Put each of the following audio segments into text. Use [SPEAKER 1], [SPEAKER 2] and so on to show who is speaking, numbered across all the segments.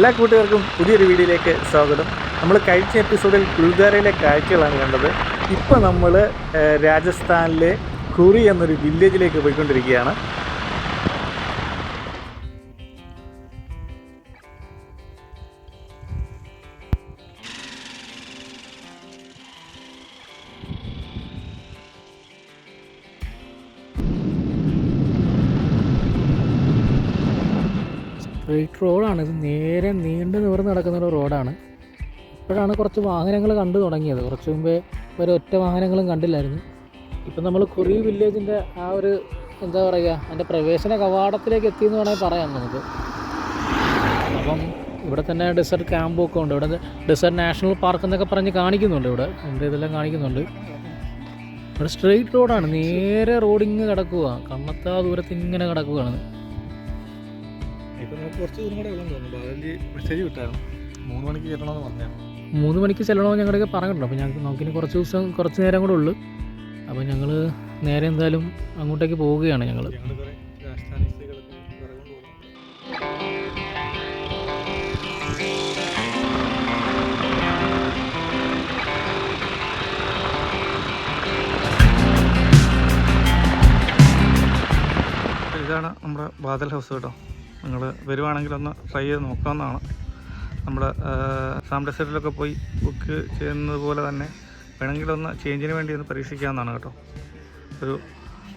[SPEAKER 1] എല്ലാ കൂട്ടുകാർക്കും പുതിയൊരു വീഡിയോയിലേക്ക് സ്വാഗതം. നമ്മൾ കഴിച്ച എപ്പിസോഡിൽ ഗുരുദ്വാരയിലെ കാഴ്ചകളാണ് കണ്ടത്. ഇപ്പോൾ നമ്മൾ രാജസ്ഥാനിലെ ഖുറി എന്നൊരു വില്ലേജിലേക്ക് പോയിക്കൊണ്ടിരിക്കുകയാണ്.
[SPEAKER 2] കുറച്ച് വാഹനങ്ങൾ കണ്ടു തുടങ്ങിയത്. കുറച്ച് മുമ്പേ ഒരു ഒറ്റ വാഹനങ്ങളും കണ്ടില്ലായിരുന്നു. ഇപ്പം നമ്മൾ കുറി വില്ലേജിന്റെ ആ ഒരു എന്താ പറയുക അതിന്റെ പ്രവേശന കവാടത്തിലേക്ക് എത്തിയെന്ന് വേണമെങ്കിൽ പറയാം നമുക്ക്. അപ്പം ഇവിടെ തന്നെ ഡെസേർട്ട് ക്യാമ്പും ഒക്കെ ഉണ്ട്. ഇവിടെ ഡെസേർട്ട് നാഷണൽ പാർക്ക് എന്നൊക്കെ പറഞ്ഞ് കാണിക്കുന്നുണ്ട് ഇവിടെ. എന്റെ ഇതെല്ലാം കാണിക്കുന്നുണ്ട്. ഇവിടെ സ്ട്രെയിറ്റ് റോഡാണ്. നേരെ റോഡിങ് കിടക്കുക. കണ്ണത്താ ദൂരത്ത് ഇങ്ങനെ കിടക്കുകയാണ്.
[SPEAKER 1] ഇപ്പം നമുക്ക് കുറച്ച് ദൂരം കൂടെ വെള്ളം തോന്നുന്നു. ബാലജി മെസ്സേജ് വിട്ടായിരുന്നു. മൂന്ന് മണിക്ക് കയറണമെന്ന് പറഞ്ഞാണ്
[SPEAKER 2] മൂന്ന് മണിക്ക് ചെല്ലണമെന്ന് ഞങ്ങളൊക്കെ പറഞ്ഞിട്ടുണ്ട്. അപ്പോൾ ഞങ്ങൾക്ക് നമുക്കിനി കുറച്ച് ദിവസം കുറച്ച് നേരം കൂടെ ഉള്ളു. അപ്പോൾ ഞങ്ങൾ നേരെ എന്തായാലും അങ്ങോട്ടേക്ക് പോവുകയാണ് ഞങ്ങൾ
[SPEAKER 1] ഇതാണ് നമ്മുടെ ബാദൽ ഹൗസ് കേട്ടോ. നിങ്ങൾ വരുവാണെങ്കിൽ ഒന്ന് ട്രൈ ചെയ്ത് നോക്കാവുന്നതാണ്. നമ്മൾ സാംഡസൈറ്റിലൊക്കെ പോയി ബുക്ക് ചെയ്യുന്നത് പോലെ തന്നെ വേണമെങ്കിൽ ഒന്ന് ചേഞ്ചിന് വേണ്ടി ഒന്ന് പരീക്ഷിക്കാവുന്നതാണ് കേട്ടോ. ഒരു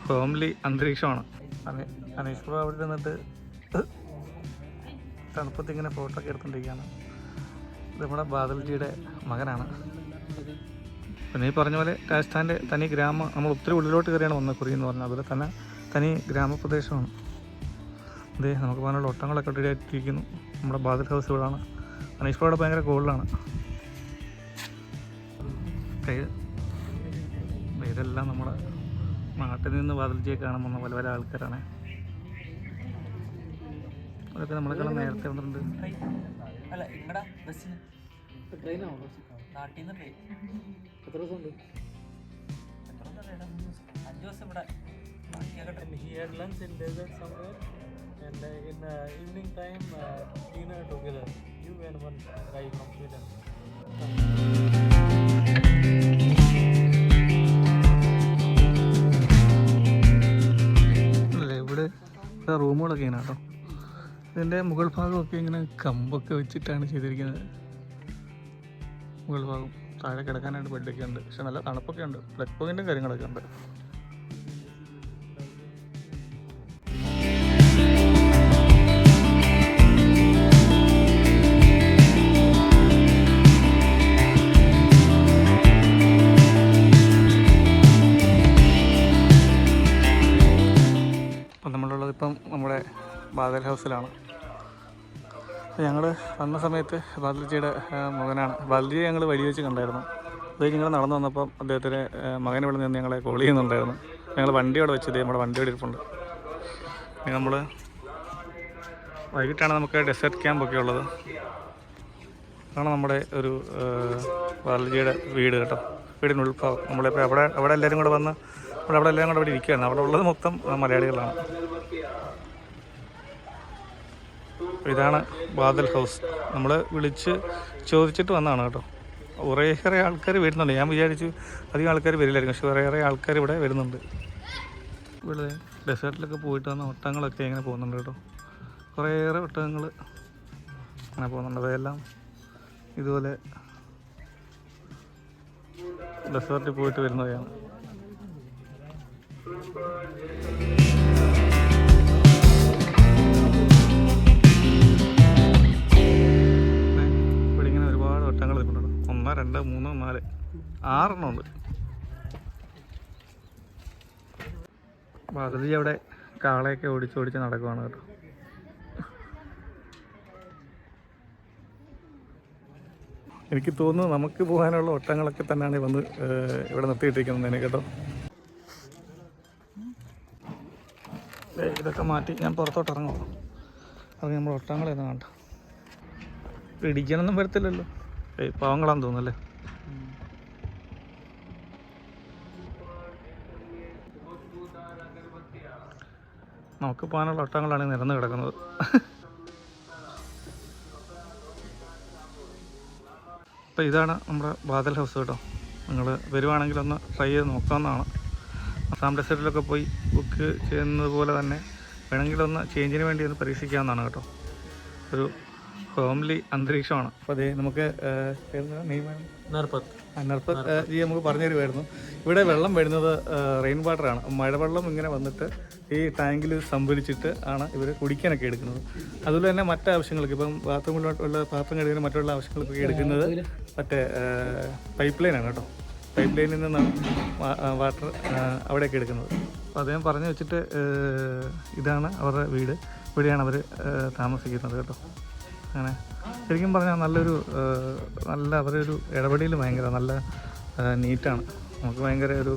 [SPEAKER 1] ഹോംലി അന്തരീക്ഷമാണ്. അനീ- അനീഷ് അവിടെ നിന്നിട്ട് തണുപ്പത്ത് ഇങ്ങനെ ഫോട്ടോ ഒക്കെ എടുത്തോണ്ടിരിക്കുകയാണ്. ഇത് നമ്മുടെ ബാദൽജിയുടെ മകനാണ്. പിന്നെ ഈ പറഞ്ഞ പോലെ രാജസ്ഥാന്റെ തനി ഗ്രാമം നമ്മൾ ഒത്തിരി ഉള്ളിലോട്ട് കയറിയാണ് വന്നത് കുറി എന്ന് പറഞ്ഞാൽ. അതുപോലെ തന്നെ തനി ഗ്രാമപ്രദേശമാണ്. അതെ നമുക്ക് പോകാനുള്ള ഒട്ടങ്ങളൊക്കെ റെഡി നമ്മുടെ ബാദൽ ഹൗസുകളാണ് അനീഷ് അവിടെ ഭയങ്കര കൂടുതലാണ്. ഇതെല്ലാം നമ്മുടെ നാട്ടിൽ നിന്ന് വാതിൽജിയെ കാണാൻ വന്ന പല പല ആൾക്കാരാണ്. അതൊക്കെ നമ്മളെക്കാളും നേരത്തെ വന്നിട്ടുണ്ട്?
[SPEAKER 3] അഞ്ച് ദിവസം ഇവിടെ.
[SPEAKER 1] And uh, in uh, evening time uh, dinner together. You and one guy from sweden. റൂമുകളൊക്കെ ഇങ്ങനെ കേട്ടോ. ഇതിന്റെ മുകൾ ഭാഗമൊക്കെ ഇങ്ങനെ കമ്പൊക്കെ വെച്ചിട്ടാണ് ചെയ്തിരിക്കുന്നത്. മുകൾ ഭാഗം താഴെ കിടക്കാനായിട്ട് ബെഡൊക്കെ ഉണ്ട്. പക്ഷെ നല്ല തണുപ്പൊക്കെ ഉണ്ട്. ബ്ലഡ് പോയിന്റും കാര്യങ്ങളൊക്കെ ഉണ്ട്. ബാദൽ ഹൗസിലാണ്. ഞങ്ങൾ വന്ന സമയത്ത് ബാദൽജിയുടെ മകനാണ്. ബാദൽജിയെ ഞങ്ങൾ വഴി വെച്ച് കണ്ടായിരുന്നു. അത് ഞങ്ങൾ നടന്നു വന്നപ്പം അദ്ദേഹത്തിന്റെ മകൻ ഇവിടെ നിന്ന് ഞങ്ങളെ കോൾ ചെയ്യുന്നുണ്ടായിരുന്നു. ഞങ്ങൾ വണ്ടി അവിടെ വെച്ചത് നമ്മുടെ വണ്ടി അവിടെ ഇരിപ്പുണ്ട്. നമ്മൾ വൈകിട്ടാണ് നമുക്ക് ഡെസേർട്ട് ക്യാമ്പൊക്കെ ഉള്ളത്. അതാണ് നമ്മുടെ ഒരു ബാലജിയുടെ വീട് കേട്ടോ. വീടിന് നമ്മളിപ്പോൾ അവിടെ അവിടെ എല്ലാവരും കൂടെ വന്ന് അവിടെ അവിടെ എല്ലാം കൂടെ അവിടെ ഇരിക്കുകയാണ്. അവിടെ ഉള്ളത് മൊത്തം മലയാളികളാണ്. ഇതാണ് ബാദൽ ഹൗസ്. നമ്മൾ വിളിച്ച് ചോദിച്ചിട്ട് വന്നതാണ് കേട്ടോ. കുറേയേറെ ആൾക്കാർ വരുന്നുണ്ട്. ഞാൻ വിചാരിച്ചു അധികം ആൾക്കാർ വരില്ലായിരിക്കും. പക്ഷെ കുറേയേറെ ആൾക്കാർ ഇവിടെ വരുന്നുണ്ട്. ഇവിടെ ഡെസേർട്ടിലൊക്കെ പോയിട്ട് വന്ന ഒട്ടകങ്ങളൊക്കെ ഇങ്ങനെ പോകുന്നുണ്ട് കേട്ടോ. കുറേയേറെ ഒട്ടകങ്ങൾ അങ്ങനെ പോകുന്നുണ്ട്. അതെല്ലാം ഇതുപോലെ ഡെസേർട്ടിൽ പോയിട്ട് വരുന്നവയാണ്. ഒന്ന് രണ്ട് മൂന്ന് നാല്. ആറെണ്ണം ഉണ്ട്. ബാദലി അവിടെ കാളയൊക്കെ ഓടിച്ച് ഓടിച്ച് നടക്കുവാണ് കേട്ടോ. എനിക്ക് തോന്നുന്നു നമുക്ക് പോകാനുള്ള ഒട്ടങ്ങളൊക്കെ തന്നെയാണ് വന്ന് ഇവിടെ നിർത്തിയിട്ടിരിക്കുന്നതിന് കേട്ടോ. ഇതൊക്കെ മാറ്റി ഞാൻ പുറത്തോട്ട് ഇറങ്ങുള്ളൂ അത് നമ്മൾ ഒട്ടങ്ങളെന്ന് കണ്ട ഇടിക്കാനൊന്നും വരത്തില്ലല്ലോ. പാവങ്ങളാന്ന് തോന്നുന്നല്ലേ? നമുക്ക് പോകാനുള്ള ഒട്ടങ്ങളാണ് നിരന്ന് കിടക്കുന്നത്. അപ്പോൾ ഇതാണ് നമ്മുടെ ബാദൽ ഹൗസ് കേട്ടോ. നിങ്ങൾ വരുവാണെങ്കിൽ ഒന്ന് ട്രൈ ചെയ്ത് നോക്കാവുന്നതാണ്. അസാം ഡെസേർട്ടിലൊക്കെ പോയി ബുക്ക് ചെയ്യുന്നത് പോലെ തന്നെ വേണമെങ്കിൽ ഒന്ന് ചേഞ്ചിന് വേണ്ടി ഒന്ന് പരീക്ഷിക്കാവുന്നതാണ് കേട്ടോ. ഒരു ഹോംലി അന്തരീക്ഷമാണ്. അപ്പോൾ അതെ നമുക്ക്
[SPEAKER 2] നർപ്പത്ത്
[SPEAKER 1] നർപ്പത്. ജി നമുക്ക് പറഞ്ഞു തരുമായിരുന്നു ഇവിടെ വെള്ളം വരുന്നത് റെയിൻ വാട്ടറാണ് മഴവെള്ളം ഇങ്ങനെ വന്നിട്ട് ഈ ടാങ്കിൽ സംഭരിച്ചിട്ട് ആണ് ഇവർ കുടിക്കാനൊക്കെ എടുക്കുന്നത്. അതുപോലെ തന്നെ മറ്റാവശ്യങ്ങൾക്ക് ഇപ്പം ബാത്റൂമിലുള്ള പാത്രം കഴുകുന്ന മറ്റുള്ള ആവശ്യങ്ങൾക്കൊക്കെ എടുക്കുന്നത് മറ്റേ പൈപ്പ് ലൈനാണ് കേട്ടോ. പൈപ്പ് ലൈനിൽ നിന്നാണ് വാട്ടർ അവിടെയൊക്കെ എടുക്കുന്നത്. അപ്പോൾ അദ്ദേഹം പറഞ്ഞു വെച്ചിട്ട് ഇതാണ് അവരുടെ വീട്. ഇവിടെയാണ് അവർ താമസിക്കുന്നത് കേട്ടോ. അങ്ങനെ ശരിക്കും പറഞ്ഞാൽ നല്ലൊരു നല്ല അവരുടെ ഒരു ഇടപെടൽ ഭയങ്കര നല്ല നീറ്റാണ് നമുക്ക് ഭയങ്കര ഒരു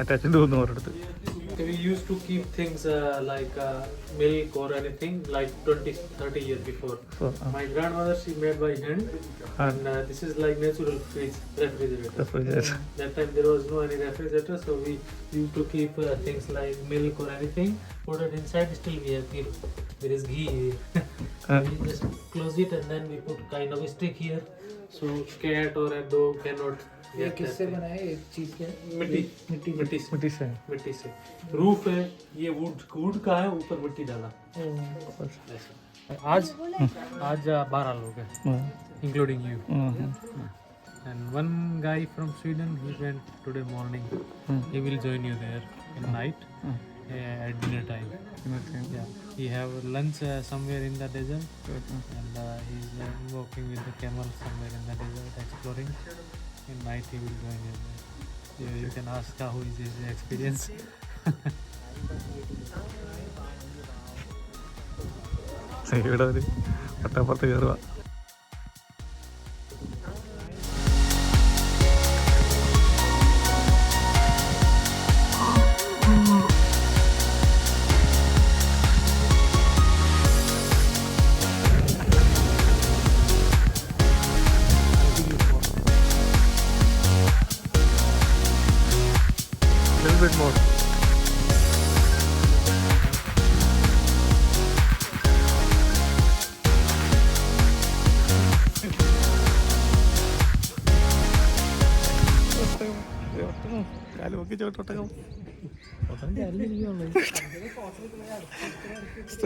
[SPEAKER 1] അറ്റാച്ച്മെന്റ് തോന്നുന്നു അവരുടെ അടുത്ത്.
[SPEAKER 2] We used to keep things uh, like uh, milk or anything like 20, 30 years before.
[SPEAKER 1] So, uh,
[SPEAKER 2] My grandmother, she made by hand, and uh, this is like natural fridge, refrigerator.
[SPEAKER 1] refrigerator.
[SPEAKER 2] That time there was no any refrigerator, so we used to keep uh, things like milk or anything, put it inside. Still, we have keep. There is ghee.
[SPEAKER 1] Uh.
[SPEAKER 2] we just close it and then we put kind of a stick here, so cat or a dog cannot. ये किससे बनाया ये चीज़ क्या मिट्टी मिट्टी मिट्टी से
[SPEAKER 1] is that?
[SPEAKER 2] मिट्टी से रूफ है ये वुड वुड का है ऊपर मिट्टी डाला। आज आज बारह लोग हैं
[SPEAKER 1] Mm,
[SPEAKER 2] including you
[SPEAKER 1] mm,
[SPEAKER 2] And one guy from Sweden, he went today morning.
[SPEAKER 1] Hmm.
[SPEAKER 2] He will join you there in night
[SPEAKER 1] Hmm.
[SPEAKER 2] uh, at dinner time. Yeah, he have lunch uh, somewhere in the desert, and uh, he's uh, walking with the camel somewhere in the desert, exploring. In my he will join. There. You, can ask how is his experience.
[SPEAKER 1] ഇവിടെ ഒരു പട്ടാപ്പുറത്ത് കയറുക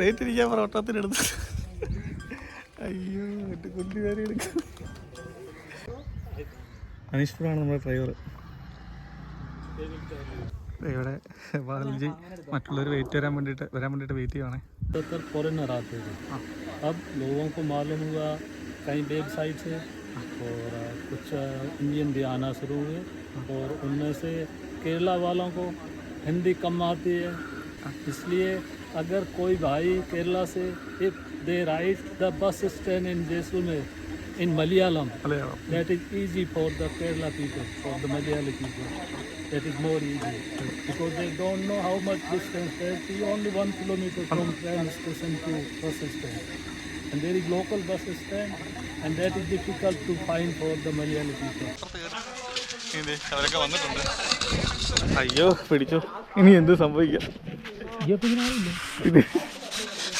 [SPEAKER 1] straight ഇരിക്കാൻ പറ ഒട്ടത്തിനെടുത്ത് അയ്യോ എന്റെ കുട്ടി കാര്യം എടുക്കാം അനീഷ്പുറാണ് നമ്മുടെ ഡ്രൈവർ ഇവിടെ ബാലജി മറ്റുള്ളവർ വെയിറ്റ് വരാൻ വേണ്ടിയിട്ട് വരാൻ വേണ്ടിയിട്ട് വെയിറ്റ് ചെയ്യുവാണേ
[SPEAKER 4] ज़्यादातर फॉरेनर आते थे अब लोगों को मालूम हुआ कई वेबसाइट से और अ, कुछ अ, इंडियन भी आना शुरू हुए और उनमें से केरला वालों को हिंदी कम आती है इसलिए अगर कोई भाई केरला से if they write the bus stand in Jaisalmer in Malayalam
[SPEAKER 1] Malayalam
[SPEAKER 4] that is easy for the Kerala people, for the Malayali people. That is more easy because they don't know how much distance there is only one kilometer from train station to bus stand. And there is local bus stand and that is difficult to find for the Malayali people.
[SPEAKER 1] അവരൊക്കെ വന്നിട്ടുണ്ട് അയ്യോ പിടിച്ചു ഇനി എന്ത് സംഭവിക്കാം ഇത്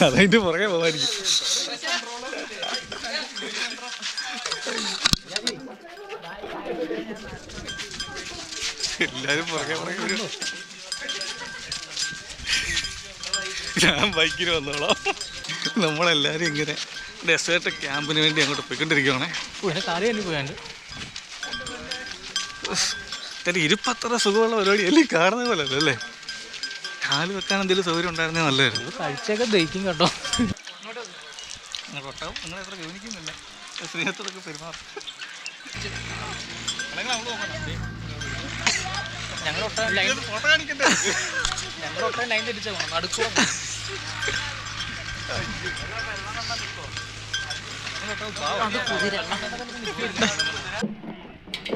[SPEAKER 1] അതതിന്റെ പുറകെ പോവായിരിക്കും എല്ലാരും പുറകെ പുറകെ വരും. ഞാൻ ബൈക്കിന് വന്നോളാം. നമ്മളെല്ലാരും ഇങ്ങനെ ഡെസേർട്ട് ക്യാമ്പിന് വേണ്ടി അങ്ങോട്ട് പോയിക്കൊണ്ടിരിക്കുവാണേ. ഇരുപ്പത്ര സുഖമുള്ള പരിപാടിയല്ലേ? കാണുന്ന പോലെ അല്ലേ കാൽ വെക്കാൻ എന്തെങ്കിലും സൗകര്യം ഉണ്ടായിരുന്നേ നല്ലതായിരുന്നു.
[SPEAKER 2] കഴിച്ചൊക്കെ ദഹിക്കും കേട്ടോ.
[SPEAKER 1] ഒട്ടാവും നിങ്ങൾ എത്ര ഗവനിക്കുന്നില്ല സ്നേഹത്തോടൊക്കെ പെരുമാറും.
[SPEAKER 2] ഞങ്ങൾ ലൈൻ
[SPEAKER 1] ഫോട്ടോ കാണിക്കണ്ടേ?
[SPEAKER 2] ഞങ്ങൾ ഒട്ടാൻ ലൈൻ തിരിച്ചാ പോകണം നടുക്കൂടെ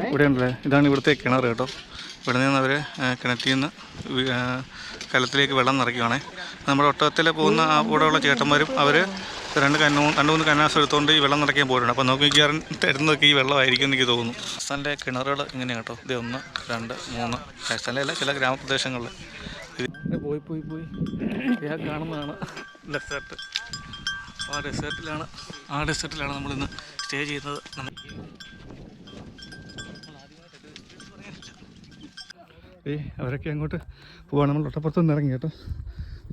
[SPEAKER 1] ഇവിടെ ഉണ്ടല്ലേ? ഇതാണ് ഇവിടുത്തെ കിണർ കേട്ടോ. ഇവിടെ നിന്ന് അവർ കിണറ്റിൽ നിന്ന് കലത്തിലേക്ക് വെള്ളം നിറയ്ക്കുവാണേ. നമ്മുടെ ഒട്ടകത്തിൽ പോകുന്ന ആ കൂടെയുള്ള ചേട്ടന്മാരും അവർ രണ്ട് കന്നു രണ്ട് മൂന്ന് കന്നാസ് എടുത്തുകൊണ്ട് ഈ വെള്ളം നിറയ്ക്കാൻ പോയിട്ടുണ്ട് അപ്പോൾ നോക്കി മിക്കവാറും തരുന്നതൊക്കെ ഈ വെള്ളമായിരിക്കും എനിക്ക് തോന്നുന്നു. രാജസ്ഥാനിലെ കിണറുകൾ ഇങ്ങനെയാണ് കേട്ടോ. ഇത് ഒന്ന് രണ്ട് മൂന്ന്. രാജസ്ഥാനിലെ അല്ല ചില ഗ്രാമപ്രദേശങ്ങളിൽ പോയി പോയി പോയി. ഞാൻ കാണുന്നതാണ്. ഡെസേർട്ട്. ആ ഡെസേർട്ടിലാണ് ആ ഡെസേർട്ടിലാണ് നമ്മളിന്ന് സ്റ്റേ ചെയ്യുന്നത്. ഏയ് അവരൊക്കെ അങ്ങോട്ട് പോവാണ്. നമ്മൾ ഒട്ടപ്പുറത്ത് നിന്ന് ഇറങ്ങി കേട്ടോ.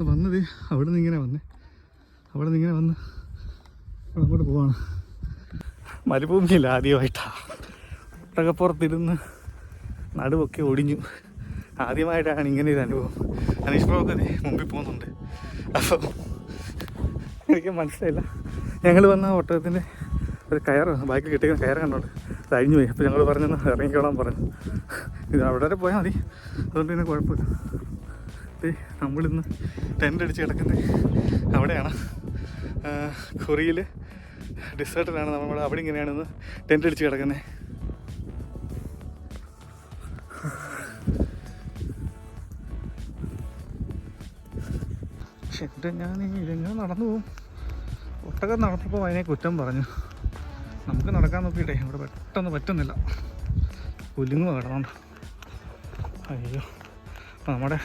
[SPEAKER 1] വന്നത് അവിടെ നിന്ന് ഇങ്ങനെ വന്നേ. അവിടെ നിന്ന് ഇങ്ങനെ വന്ന് അങ്ങോട്ട് പോവാണ്. മരുഭൂമിയില്ല ആദ്യമായിട്ടാണ് ഒട്ടകപ്പുറത്തിരുന്ന് നടുവൊക്കെ ഒടിഞ്ഞു. ആദ്യമായിട്ടാണ് ഇങ്ങനെ ഒരു അനുഭവം. അനീഷ് പ്രഭുക്ക് ദേ മുമ്പിൽ പോകുന്നുണ്ട്. അപ്പം എനിക്ക് മനസ്സിലായില്ല. ഞങ്ങൾ വന്ന ഒട്ടകത്തിന്റെ ഒരു കയർ ബൈക്ക് കിട്ടിയ കയർ കണ്ടോണ്ട്. അത് അഴിഞ്ഞു പോയി. അപ്പോൾ ഞങ്ങൾ പറഞ്ഞു ഇറങ്ങിക്കോളാൻ പറഞ്ഞു. ഇത് അവിടെ പോയാൽ മതി. അതുകൊണ്ട് പിന്നെ കുഴപ്പമില്ല. നമ്മളിന്ന് ടെന്റ് അടിച്ച് കിടക്കുന്നത് അവിടെയാണ്. കൊറിയിൽ ഡിസേർട്ടിലാണ് നമ്മൾ അവിടെ ഇങ്ങനെയാണ് ഇന്ന് ടെന്റ് അടിച്ച് കിടക്കുന്നത് പക്ഷെ എന്റെ ഞാൻ ഇതെങ്ങനെ നടന്നു പോകും. ഒട്ടകം നടന്നപ്പോൾ അതിനെ കുറ്റം പറഞ്ഞു. നമുക്ക് നടക്കാൻ നോക്കിയിട്ടേ ഇവിടെ പെട്ടെന്ന് പറ്റുന്നില്ല. കുലുങ്ങുക കിടന്നുണ്ട്. അയ്യോ. നമ്മുടെ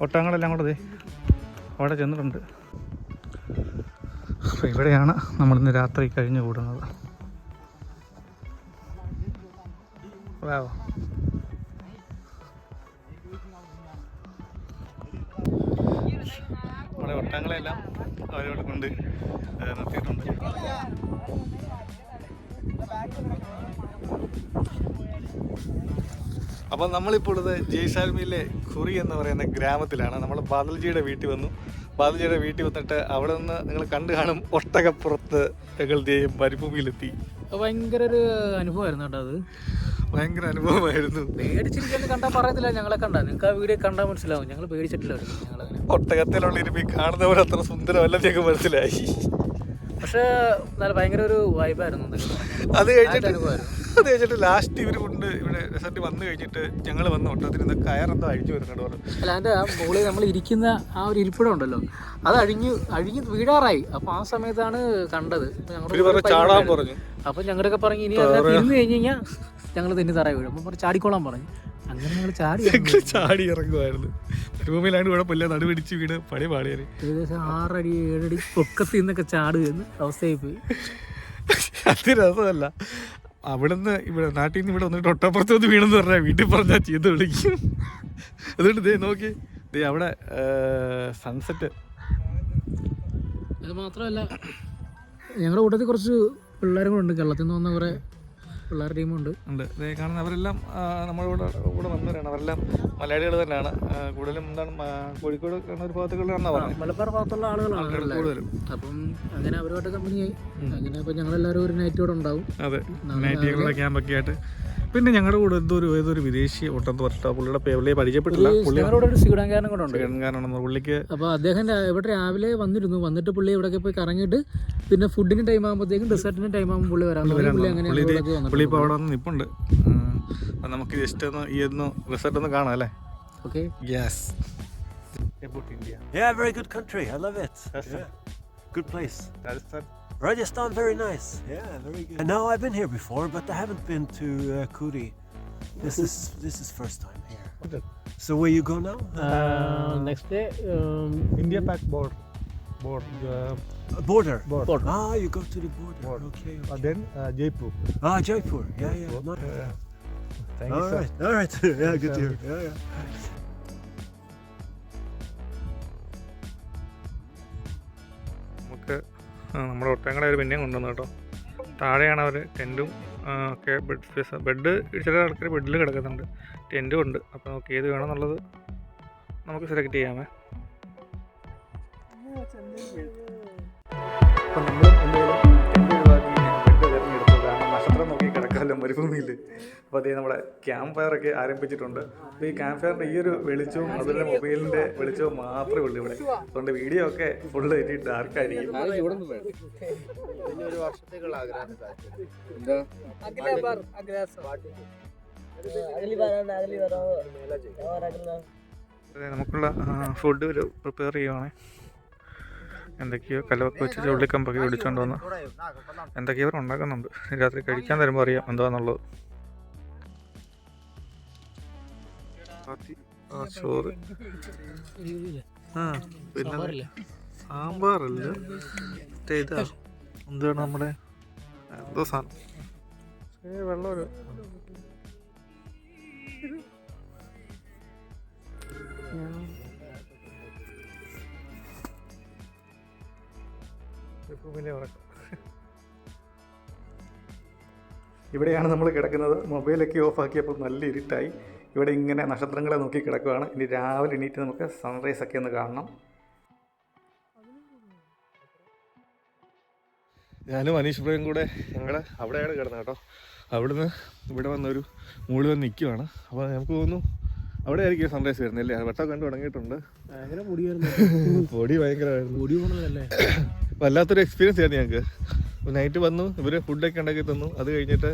[SPEAKER 1] ഒട്ടകങ്ങളെല്ലാം കൂടെ അവിടെ ചെന്നിട്ടുണ്ട്. അപ്പോൾ ഇവിടെയാണ് നമ്മളിന്ന് രാത്രി കഴിഞ്ഞു കൂടുന്നത്. വാവോ. ഒട്ടകങ്ങളെല്ലാം അവരോട് കൊണ്ട് നിർത്തിയിട്ടുണ്ട്. അപ്പം നമ്മളിപ്പോൾ ഉള്ളത് ജയ്സാൽമിയിലെ ഖുറി എന്ന് പറയുന്ന ഗ്രാമത്തിലാണ്. നമ്മൾ ബാദൽജിയുടെ വീട്ടിൽ വന്നു. ബാദൽജിയുടെ വീട്ടിൽ വന്നിട്ട് അവിടെ നിന്ന് നിങ്ങൾ കണ്ടു കാണും ഒട്ടകപ്പുറത്ത് ഞങ്ങളുടെയും മരുഭൂമിയിലെത്തി.
[SPEAKER 2] ഭയങ്കര ഒരു അനുഭവമായിരുന്നു കേട്ടോ അത്.
[SPEAKER 1] ഭയങ്കര അനുഭവമായിരുന്നു.
[SPEAKER 2] പേടിച്ചിരിക്കുന്നു കണ്ടാൽ പറയത്തില്ല ഞങ്ങളെ കണ്ടാൽ നിങ്ങൾക്ക് ആ വീഡിയോ കണ്ടാൽ മനസ്സിലാവും. ഞങ്ങൾ പേടിച്ചിട്ടില്ല
[SPEAKER 1] ഒട്ടകത്തിലുള്ള ഇരുപ്പി കാണുന്നവർ അത്ര സുന്ദരമല്ല ഞങ്ങൾക്ക് മനസ്സിലായി.
[SPEAKER 2] പക്ഷേ നല്ല ഭയങ്കര ഒരു വൈബായിരുന്നു
[SPEAKER 1] അത്. കഴിഞ്ഞിട്ട് അത് കഴിഞ്ഞിട്ട് ലാസ്റ്റ് ഇവർ കൊണ്ട് ഇവിടെ റിസൾട്ട് വന്നു കഴിഞ്ഞിട്ട് ഞങ്ങൾ വന്ന് ഒട്ടത്തിൽ നിന്ന് കയറെന്തോ അഴിഞ്ഞു വരുന്നുണ്ട് പറഞ്ഞു
[SPEAKER 2] അല്ല അതിന്റെ ആ മുകളിൽ നമ്മൾ ഇരിക്കുന്ന ആ ഒരു ഇരിപ്പിടം ഉണ്ടല്ലോ അത് അഴിഞ്ഞു അഴിഞ്ഞ് വീടാറായി അപ്പോൾ ആ സമയത്താണ് കണ്ടത്.
[SPEAKER 1] ചാടാൻ പറഞ്ഞു.
[SPEAKER 2] അപ്പോൾ ഞങ്ങളൊക്കെ പറഞ്ഞു ഇനി കഴിഞ്ഞ് കഴിഞ്ഞാൽ ഞങ്ങൾ തിന്നു തറ വീഴും. അപ്പൊ ചാടിക്കോളാൻ പറഞ്ഞു. അങ്ങനെ ഞങ്ങൾ ചാടി ഇറങ്ങി.
[SPEAKER 1] ചാടി ഇറങ്ങുമായിരുന്നു മരുഭൂമിയിലാണ്ട് കുഴപ്പമില്ല നടുപിടിച്ച് വീട് പണി പാടിയത്
[SPEAKER 2] ഏകദേശം ആറടി ഏഴടി പൊക്കത്തിൽ നിന്നൊക്കെ ചാടുകയെന്ന് അവസ്ഥയായി പോയി.
[SPEAKER 1] അത് രസമല്ല. അവിടുന്ന് ഇവിടെ നാട്ടിൽ നിന്ന് ഇവിടെ വന്നിട്ട് ഒട്ടപ്പുറത്ത് വന്ന് വീണെന്ന് പറഞ്ഞാൽ വീട്ടിൽ പറഞ്ഞാൽ ചീത്ത വിളിക്കും. അതുകൊണ്ട് ദേ നോക്കി. ദേ അവിടെ സൺസെറ്റ്
[SPEAKER 2] അത് മാത്രമല്ല ഞങ്ങളുടെ കൂട്ടത്തിൽ കുറച്ച് പിള്ളേരും കൂടെ ഉണ്ട്. കേരളത്തിൽ നിന്ന് വന്ന കുറേ പിള്ളേർ ടീമുണ്ട്.
[SPEAKER 1] ഉണ്ട്. ഉണ്ട് ദേ കാണുന്ന അവരെല്ലാം നമ്മളിവിടെ കൂടെ വന്നവരാണ്. അവരെല്ലാം മലയാളികൾ തന്നെയാണ്. കൂടുതലും എന്താണ് കോഴിക്കോട് ഒരു പറഞ്ഞത്
[SPEAKER 2] മലബാർ ഭാഗത്തുള്ള ആളുകളാണ്
[SPEAKER 1] കൂടുതലും.
[SPEAKER 2] അപ്പം അങ്ങനെ അവരുമായിട്ട് കമ്പനിയായി അങ്ങനെ അപ്പം ഞങ്ങളെല്ലാവരും ഒരു നൈറ്റ് കൂടെ ഉണ്ടാവും.
[SPEAKER 1] അതെ. നൈറ്റുകളുടെ ക്യാമ്പൊക്കെ ആയിട്ട് പിന്നെ ഞങ്ങളുടെ കൂടെ എന്തോ ഒരു ഏതൊരു വിദേശി ഒട്ടത്ത് പറഞ്ഞിട്ട് പുള്ളിയുടെ പുള്ളിയെ പരിചയപ്പെട്ടില്ല. പുള്ളി
[SPEAKER 2] ഞങ്ങളുടെ ഒരു സ്വീഡൻകാരനും കൂടെ ഉണ്ട്.
[SPEAKER 1] കാരണം പുള്ളിക്ക്
[SPEAKER 2] അപ്പോൾ അദ്ദേഹം രാ- ഇവിടെ രാവിലെ വന്നിരുന്നു. വന്നിട്ട് പുള്ളി ഇവിടെയൊക്കെ പോയി കറങ്ങിയിട്ട് പിന്നെ ഫുഡിന്റെ ടൈം ആകുമ്പോഴത്തേക്കും ഡെസേർട്ടിന് ടൈം ആകുമ്പോൾ പുള്ളി വരാൻ തുടങ്ങി. പുള്ളി അങ്ങനെ
[SPEAKER 1] പുള്ളി ഇത് പുള്ളി ഇപ്പോൾ അവിടെ വന്ന് നിപ്പുണ്ട്. നമുക്ക് ജസ്റ്റ് ഒന്ന് ഈ ഒന്ന് റിസൾട്ട് ഒന്ന് കാണാം അല്ലേ?
[SPEAKER 2] Okay
[SPEAKER 1] yes about India
[SPEAKER 5] Yeah, very good country. I love it. Yeah. Good place.
[SPEAKER 1] Rajasthan
[SPEAKER 5] Rajasthan, very nice. Yeah, very good. And now I've been here before, but I haven't been to uh, Kuri. This is this is first time here. Okay. So where you go now?
[SPEAKER 2] Uh, next
[SPEAKER 1] day, um, India Pak board, board,
[SPEAKER 5] uh, uh, border.
[SPEAKER 1] border. Border.
[SPEAKER 5] Ah, you go to the border. border. Okay. Uh, okay.
[SPEAKER 1] Uh, then uh, Jaipur.
[SPEAKER 5] Ah, Jaipur. Yeah, yeah. Jaipur.
[SPEAKER 1] yeah.
[SPEAKER 5] Uh, all right. All right. yeah, good to hear. Yeah, yeah.
[SPEAKER 1] നമ്മുടെ ഒട്ടകങ്ങളെ അവർ പിന്നെയും കൊണ്ടുവന്നു കേട്ടോ. താഴെയാണ് അവർ ടെന്റും ഒക്കെ bed space bed ചില ആൾക്കാർ ബെഡിൽ കിടക്കുന്നുണ്ട്. ടെന്റും ഉണ്ട്. അപ്പോൾ നമുക്ക് ഏത് വേണമെന്നുള്ളത് നമുക്ക് സെലക്ട് ചെയ്യാമേ. അപ്പം നമ്മളും കിടക്കാമല്ലോ മരുഭൂമിയിൽ അപ്പോൾ അതേ നമ്മുടെ ക്യാമ്പ് ഫയർ ഒക്കെ ആരംഭിച്ചിട്ടുണ്ട്. അപ്പോൾ ഈ ക്യാമ്പ് ഫയറിന്റെ ഈ ഒരു വെളിച്ചവും അതുപോലെ മൊബൈലിന്റെ വെളിച്ചവും മാത്രമേ ഉള്ളൂ ഇവിടെ. അതുകൊണ്ട് വീഡിയോ ഒക്കെ ഫുള്ള് തെറ്റി ഡാർക്കായിരിക്കും അതെ നമുക്കുള്ള ഫുഡ് ഒരു പ്രിപ്പയർ ചെയ്യുവാണേ. എന്തൊക്കെയോ കലവൊക്കെ വെച്ച് ചുള്ളിക്കമ്പൊക്കെ വിളിച്ചോണ്ട് വന്ന്. എന്തൊക്കെയോ ഇവർ ഉണ്ടാക്കുന്നുണ്ട്. രാത്രി കഴിക്കാൻ തരുമ്പോൾ അറിയാം എന്താന്നുള്ളത് ആ ചോറ്. പിന്നെ
[SPEAKER 2] സാമ്പാറല്ല?
[SPEAKER 1] ഇതാ. എന്താണ് നമ്മുടെ എന്തോ സാധനം? വെള്ളം ഒരു
[SPEAKER 6] ഭൂമിയിലെ ഉറക്കം. ഇവിടെയാണ് നമ്മൾ കിടക്കുന്നത്. മൊബൈലൊക്കെ ഓഫാക്കിയപ്പോൾ നല്ല ഇരുട്ടായി. ഇവിടെ ഇങ്ങനെ നക്ഷത്രങ്ങളെ നോക്കി കിടക്കുകയാണ് ഇനി രാവിലെ എണീറ്റ് നമുക്ക് സൺറൈസ് ഒക്കെ ഒന്ന് കാണണം. ഞാനും അനീഷ് പ്രയും കൂടെ ഞങ്ങൾ അവിടെയാണ് കിടന്നത് കേട്ടോ. അവിടുന്ന് ഇവിടെ വന്നൊരു മുകളിൽ വന്ന് നിൽക്കുവാണ് അപ്പോൾ നമുക്ക് തോന്നുന്നു അവിടെ ആയിരിക്കും സൺറൈസ് വരുന്നത് അല്ലേ? വട്ടം കണ്ടു തുടങ്ങിയിട്ടുണ്ട്. പൊടി ഭയങ്കരമായിരുന്നു.
[SPEAKER 7] പൊടി പോണതല്ലേ
[SPEAKER 6] വല്ലാത്തൊരു എക്സ്പീരിയൻസ് ആയിരുന്നു ഞങ്ങൾക്ക് നൈറ്റ് വന്നു ഇവർ ഫുഡൊക്കെ ഉണ്ടാക്കി തന്നു. അത് കഴിഞ്ഞിട്ട്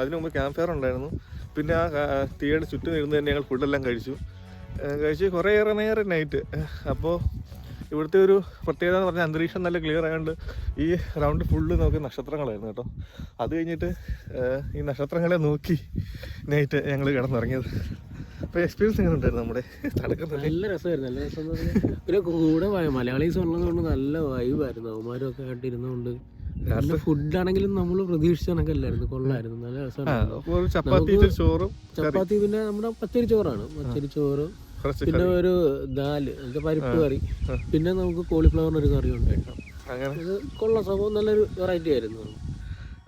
[SPEAKER 6] അതിനു മുമ്പ് ക്യാമ്പ് ഫയർ ഉണ്ടായിരുന്നു. പിന്നെ ആ തീയുടെ ചുറ്റും ഇരുന്ന് തന്നെ ഞങ്ങൾ ഫുഡെല്ലാം കഴിച്ചു. കഴിച്ച് കുറേയേറെ നേരം നൈറ്റ് അപ്പോൾ ഇവിടുത്തെ ഒരു പ്രത്യേകത എന്ന് പറഞ്ഞാൽ അന്തരീക്ഷം നല്ല ക്ലിയർ ആയതുകൊണ്ട് ഈ റൗണ്ട് ഫുള്ള് നോക്കി നക്ഷത്രങ്ങളായിരുന്നു കേട്ടോ. അത് കഴിഞ്ഞിട്ട് ഈ നക്ഷത്രങ്ങളെ നോക്കി നൈറ്റ് ഞങ്ങൾ കിടന്നിറങ്ങിയത്. അപ്പോൾ എക്സ്പീരിയൻസ് എങ്ങനെ ഉണ്ടായിരുന്നു നമ്മുടെ
[SPEAKER 7] നല്ല രസമായിരുന്നു നല്ല രസം പിന്നെ കൂടെ മലയാളീസ് ഉള്ളതുകൊണ്ട് നല്ല വൈബായിരുന്നു അവന്മാരും ഒക്കെ ആയിട്ട് ഇരുന്നുകൊണ്ട് നല്ല ഫുഡാണെങ്കിലും നമ്മൾ പ്രതീക്ഷിച്ച കണക്കല്ലായിരുന്നു. കൊള്ളായിരുന്നു നല്ല
[SPEAKER 6] രസമാണ്. ചപ്പാത്തി ചോറും
[SPEAKER 7] ചപ്പാത്തി പിന്നെ നമ്മുടെ പച്ചരി ചോറാണ്. പച്ചരി ചോറ് പിന്നെ ഒരു ദാൽ പരിപ്പ് കറി. പിന്നെ നമുക്ക് കോളിഫ്ലവറിന് ഒരു കറി ഉണ്ടായിരുന്നു
[SPEAKER 6] അങ്ങനെ.
[SPEAKER 7] കൊള്ള സംഭവം നല്ലൊരു വെറൈറ്റി ആയിരുന്നു.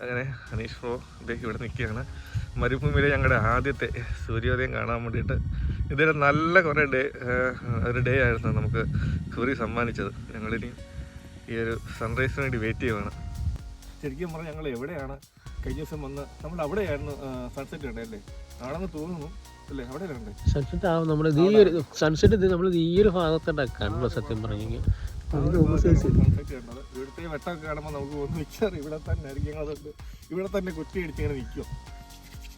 [SPEAKER 6] അങ്ങനെ അനീഷ് ഫ്രോ ഇവിടെ നിൽക്കുകയാണ്. മരുഭൂമിയിലെ ഞങ്ങളുടെ ആദ്യത്തെ സൂര്യോദയം കാണാൻ വേണ്ടിയിട്ട് ഇതൊരു നല്ല കുറേ ഡേ ഒരു ഡേ ആയിരുന്നു നമുക്ക് സൂര്യ സമ്മാനിച്ചത്. ഞങ്ങളിനി ഈ ഒരു സൺറൈസിന് വേണ്ടി വെയിറ്റ് ചെയ്യുവാണ്. ശരിക്കും പറഞ്ഞാൽ ഞങ്ങൾ എവിടെയാണ്? കഴിഞ്ഞ ദിവസം വന്ന് നമ്മൾ അവിടെയായിരുന്നു സൺസെറ്റ് കണ്ടല്ലേ ആണെന്ന് തോന്നുന്നു.
[SPEAKER 7] സൺസെറ്റ് ആവും നമ്മൾ ഈ ഒരു സൺസെറ്റ് നമ്മൾ ഈ ഒരു ഭാഗത്തോട്ടാണ് കണ്ടു സത്യം പറഞ്ഞു
[SPEAKER 6] ഇവിടുത്തെ വെട്ടമൊക്കെ കാണുമ്പോൾ നമുക്ക് തോന്നുന്നു മിക്കവാറും ഇവിടെ തന്നെ ആയിരിക്കും ഇവിടെ തന്നെ കുറ്റി അടിച്ചിങ്ങനെ നിൽക്കും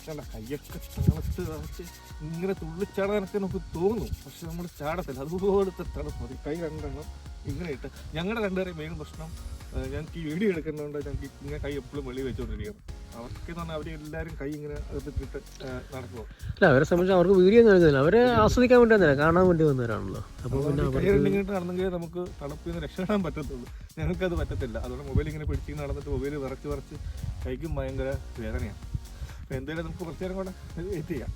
[SPEAKER 6] കണ്ട കയ്യൊക്കെ തണുത്ത് തണുത്ത് ഇങ്ങനെ തുള്ളിച്ചാടാനൊക്കെ നമുക്ക് തോന്നും. പക്ഷെ നമ്മൾ ചാടത്തില്ല. അതുപോലത്തെ തണുപ്പ്. മതി. കൈ രണ്ടെണ്ണം ഇങ്ങനെ ഇട്ട്. ഞങ്ങളുടെ രണ്ടുപേരെയും മെയിൻ പ്രശ്നം ഞങ്ങൾക്ക് ഈ വീഡിയോ എടുക്കുന്നതുകൊണ്ട് ഞങ്ങൾക്ക് ഇങ്ങനെ കൈ എപ്പോഴും വെളി വെച്ചുകൊണ്ടിരിക്കണം അവർക്ക് കൈ ഇങ്ങനെ നടക്കുമോ
[SPEAKER 7] അല്ല അവരെ സംബന്ധിച്ച് അവർക്ക് വീഡിയോ ഒന്നും എടുക്കുന്നില്ല. അവരെ ആസ്വദിക്കാൻ വേണ്ടി വന്നില്ല കാണാൻ വേണ്ടി വന്നവരാണല്ലോ. അപ്പോൾ പിന്നെ
[SPEAKER 6] കൈ
[SPEAKER 7] അവർക്ക്
[SPEAKER 6] രണ്ടിങ്ങനെ നടന്നെങ്കിൽ നമുക്ക് തണുപ്പിൽ നിന്ന് രക്ഷപ്പെടാൻ പറ്റത്തുള്ളൂ. ഞങ്ങൾക്ക് അത് പറ്റത്തില്ല. അതുകൊണ്ട് മൊബൈൽ ഇങ്ങനെ പിടിച്ച് നടന്നിട്ട് മൊബൈൽ വിറച്ച് വിറച്ച് കൈക്കും ഭയങ്കര വേദനയാണ്. എന്തായാലും നമുക്ക് കുറച്ച് കൂടെ വെയിറ്റ് ചെയ്യാം.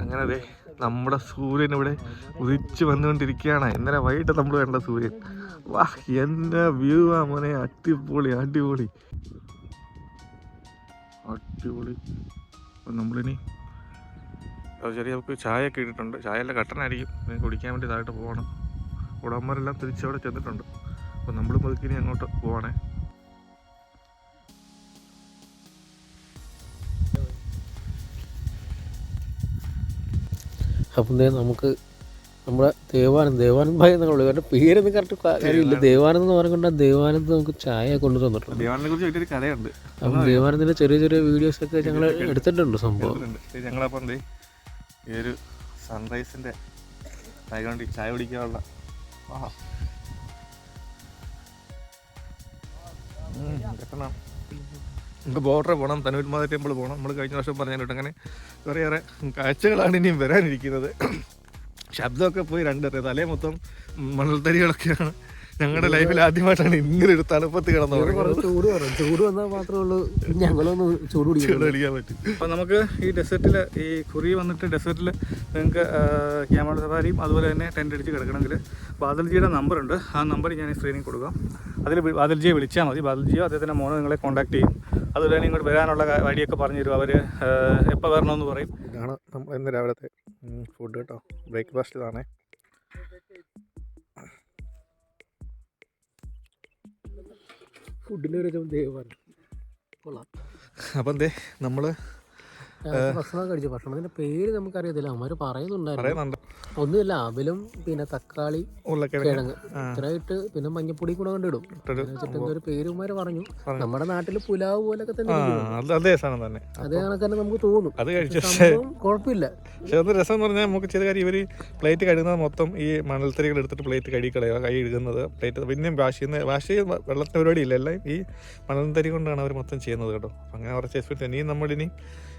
[SPEAKER 6] അങ്ങനെ അതെ നമ്മുടെ സൂര്യൻ ഇവിടെ ഉദിച്ചു വന്നുകൊണ്ടിരിക്കുകയാണ്. ഇന്നലെ വൈകിട്ട് നമ്മൾ കണ്ട സൂര്യൻ. വാ എന്റെ വ്യൂ ആ മോനെ അടിപൊളി അടിപൊളി. അടിപൊളി. നമ്മളിനി ചെറിയ നമുക്ക് ചായ ഒക്കെ ഇട്ടിട്ടുണ്ട് ചായയെല്ലാം കട്ടനായിരിക്കും ഇനി കുടിക്കാൻ വേണ്ടി താഴോട്ട് പോകണം. ഉടമ്പരെല്ലാം തിരിച്ചവിടെ ചെന്നിട്ടുണ്ട്. അപ്പം നമ്മൾ പതുക്കിനി അങ്ങോട്ട് പോവാണേ.
[SPEAKER 7] അപ്പം നമുക്ക് നമ്മുടെ ദേവാനന്ദ് ദേവാനന്ദ് ഭായി എന്നുള്ള കാരണം പേരൊന്നും കറക്റ്റ് കാര്യമില്ല. ദേവാനന്ദ്. എന്ന് പറഞ്ഞുകൊണ്ട് ദേവാനന്ദ് നമുക്ക് ചായ കൊണ്ടു തന്നിട്ടുണ്ട്. അപ്പം ദേവാനന്ദിന്റെ ചെറിയ ചെറിയ വീഡിയോസ് ഒക്കെ ഞങ്ങൾ എടുത്തിട്ടുണ്ട് സംഭവം.
[SPEAKER 6] ഞങ്ങളപ്പം എന്തേ ഈ ഒരു സൺറൈസിന്റെ ചായ കുടിക്കാനുള്ള കിട്ടണം നമുക്ക് ബോർഡർ പോകണം തനൂർമാത ടെമ്പിൾ പോകണം നമ്മൾ കഴിഞ്ഞ വർഷം കേട്ടോ അങ്ങനെ കുറേയേറെ കാഴ്ചകളാണ് ഇനിയും വരാനിരിക്കുന്നത്. ശബ്ദമൊക്കെ പോയി രണ്ടേറെ തലേ മൊത്തം മണൽത്തരികളൊക്കെയാണ് ഞങ്ങളുടെ ലൈഫിൽ ആദ്യമായിട്ടാണ് ഇങ്ങനെ ഒരു തണുപ്പത്ത് കിടന്നു പറയുന്നത്
[SPEAKER 7] ചൂട് പറഞ്ഞു ചൂട് വന്നാൽ മാത്രമേ ഉള്ളൂ. ഞങ്ങളൊന്ന് ചൂട്
[SPEAKER 6] അടിക്കാൻ പറ്റും. അപ്പോൾ നമുക്ക് ഈ ഡെസേർട്ടിൽ ഈ കുറി വന്നിട്ട് ഡെസേർട്ടിൽ നിങ്ങൾക്ക് ക്യാമറ സഫാരിയും അതുപോലെ തന്നെ ടെന്റ് അടിച്ച് കിടക്കണമെങ്കിൽ ബാദൽജിയുടെ നമ്പറുണ്ട് ആ നമ്പർ ഞാൻ ഈ സ്ക്രീനിൽ കൊടുക്കാം. അതിൽ ബാദൽജിയെ വിളിച്ചാൽ മതി. ബാദൽജിയോ അദ്ദേഹത്തിന്റെ മോനോ നിങ്ങളെ കോൺടാക്ട് ചെയ്യും. അതുപോലെ തന്നെ ഇങ്ങോട്ട് വരാനുള്ള വഴിയൊക്കെ പറഞ്ഞു തരും അവർ എപ്പോൾ വരണമെന്ന് പറയും. ഇതാണ് നമ്മൾ ഇന്ന് രാവിലത്തെ ഫുഡ് കേട്ടോ. ബ്രേക്ക്ഫാസ്റ്റ് ഇതാണേ.
[SPEAKER 7] ഫുഡിന്റെ ഒരു ദേവാനന്ദ് കൊള്ളാം.
[SPEAKER 6] അപ്പം എന്തേ നമ്മൾ
[SPEAKER 7] ഭക്ഷണം കഴിച്ചു. ഭക്ഷണത്തിന്റെ പേര് നമുക്കറിയത്തില്ല. അവന്മാര് പറയുന്നുണ്ടായിരുന്നു.
[SPEAKER 6] പറയുന്നുണ്ട്.
[SPEAKER 7] ഒന്നുമില്ല. അവലും പിന്നെ തക്കാളി കിഴങ്ങ്. ഇത്രയായിട്ട് പിന്നെ മഞ്ഞപ്പൊടി കൂടെ കണ്ടിടും വെച്ചിട്ട് എന്തോ ഒരു പേര് ഉമ്മാര് പറഞ്ഞു. നമ്മുടെ നാട്ടിൽ പുലാവ് പോലൊക്കെ തന്നെ.
[SPEAKER 6] അത് സാധനം തന്നെ.
[SPEAKER 7] അതേ നമുക്ക് തോന്നും.
[SPEAKER 6] അത്
[SPEAKER 7] കുഴപ്പമില്ല.
[SPEAKER 6] പക്ഷെ രസം എന്ന് പറഞ്ഞാൽ നമുക്ക് ചെയ്ത കാര്യം ഇവർ പ്ലേറ്റ് കഴുകുന്നത് മൊത്തം ഈ മണൽത്തരികൾ എടുത്തിട്ട് പ്ലേറ്റ് കഴുകി കളയുക കൈ കഴുകുന്നത് പ്ലേറ്റ്. പിന്നെയും വാഷ് ചെയ്യുന്ന വാഷ് ചെയ്യുന്ന വെള്ളത്തിന് പരിപാടി ഇല്ല എല്ലാം ഈ മണൽത്തരി കൊണ്ടാണ് അവർ മൊത്തം ചെയ്യുന്നത് കേട്ടോ. അങ്ങനെ കുറച്ച് എക്സ്പീരിയൻസ് ഇനിയും നമ്മളിനി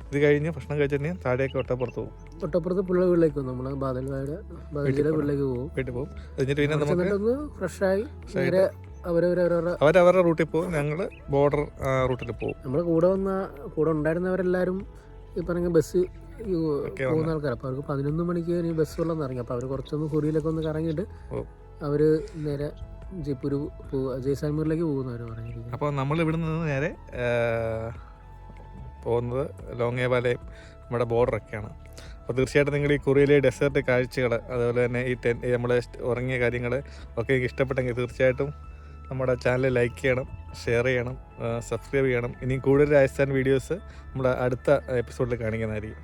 [SPEAKER 6] ഇത് കഴിഞ്ഞ് ഭക്ഷണം കഴിച്ചിട്ട് താഴേക്ക് ഒട്ടപ്പുറത്ത് പോകും.
[SPEAKER 7] ഒട്ടപ്പുറത്ത് പിള്ള വീട്ടിലേക്ക് പോകും നമ്മൾ ബാദൽവായുടെ ബാദൽജിയുടെ വീട്ടിലേക്ക് പോകും.
[SPEAKER 6] വീട്ടിൽ പോകും. എന്നിട്ട് പിന്നെ നമുക്ക്
[SPEAKER 7] ഫ്രഷായി നേരെ അവരവരവരവരുടെ
[SPEAKER 6] അവരവരുടെ റൂട്ടിൽ പോകും. ഞങ്ങൾ ബോർഡർ റൂട്ടിൽ പോകും.
[SPEAKER 7] നമ്മൾ കൂടെ വന്ന കൂടെ ഉണ്ടായിരുന്നവരെല്ലാവരും ഈ പറഞ്ഞ ബസ് പോകുന്ന ആൾക്കാർ അപ്പോൾ അവർക്ക് പതിനൊന്ന് മണിക്ക് ഇനി ബസ് ഉള്ളതെന്ന് ഇറങ്ങി. അപ്പോൾ അവർ കുറച്ചൊന്ന് കുറിയിലൊക്കെ ഒന്ന് കറങ്ങിയിട്ട്
[SPEAKER 6] അവർ
[SPEAKER 7] അവർ നേരെ ജയ്പൂർ പോവുക ജയ്സാൽമീറിലേക്ക് പോകുന്നവർ പറഞ്ഞിരിക്കുന്നത്
[SPEAKER 6] അപ്പോൾ നമ്മൾ ഇവിടെ നിന്ന് നേരെ പോകുന്നത് ലോങ്ങേവാലയും നമ്മുടെ ബോർഡറൊക്കെയാണ്. അപ്പോൾ തീർച്ചയായിട്ടും നിങ്ങൾ ഈ കുറിയിലെ ഡെസേർട്ട് കാഴ്ചകൾ അതുപോലെ തന്നെ ഈ ടെൻ നമ്മൾ ഉറങ്ങിയ കാര്യങ്ങൾ ഒക്കെ നിങ്ങൾക്ക് ഇഷ്ടപ്പെട്ടെങ്കിൽ തീർച്ചയായിട്ടും നമ്മുടെ ചാനൽ ലൈക്ക് ചെയ്യണം ഷെയർ ചെയ്യണം സബ്സ്ക്രൈബ് ചെയ്യണം. ഇനി കൂടുതൽ രാജസ്ഥാൻ വീഡിയോസ് നമ്മുടെ അടുത്ത എപ്പിസോഡിൽ കാണിക്കുന്നതായിരിക്കും.